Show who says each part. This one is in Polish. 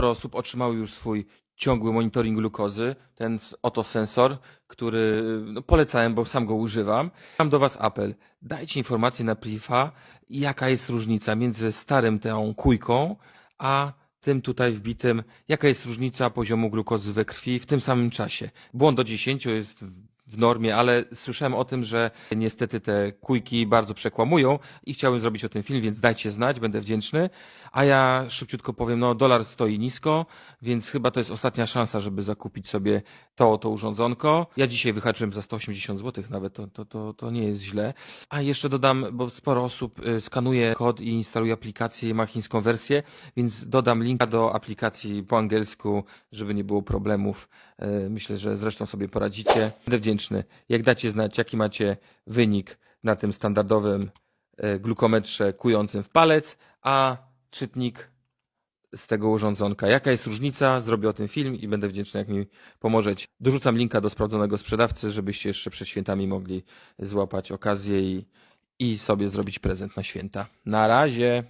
Speaker 1: sporo osób otrzymało już swój ciągły monitoring glukozy, ten oto sensor, który no, polecałem, bo sam go używam. Mam do Was apel. Dajcie informację na priva, jaka jest różnica między starym tą kujką, a tym tutaj wbitym, jaka jest różnica poziomu glukozy we krwi w tym samym czasie. Błąd do 10 jest w- normie, ale słyszałem o tym, że niestety te kujki bardzo przekłamują i chciałem zrobić o tym film, więc dajcie znać, będę wdzięczny. A ja szybciutko powiem, no dolar stoi nisko, więc chyba to jest ostatnia szansa, żeby zakupić sobie to, to urządzonko. Ja dzisiaj wyhaczyłem za 180 zł nawet, to, to, to, to nie jest źle. A jeszcze dodam, bo sporo osób y, skanuje kod i instaluje aplikację ma chińską wersję, więc dodam linka do aplikacji po angielsku, żeby nie było problemów. Y, Myślę, że zresztą sobie poradzicie. Będę wdzięczny, jak dacie znać, jaki macie wynik na tym standardowym y, glukometrze kującym w palec, a czytnik z tego urządzonka. Jaka jest różnica? Zrobię o tym film i będę wdzięczny, jak mi pomożecie. Dorzucam linka do sprawdzonego sprzedawcy, żebyście jeszcze przed świętami mogli złapać okazję i, i sobie zrobić prezent na święta. Na razie.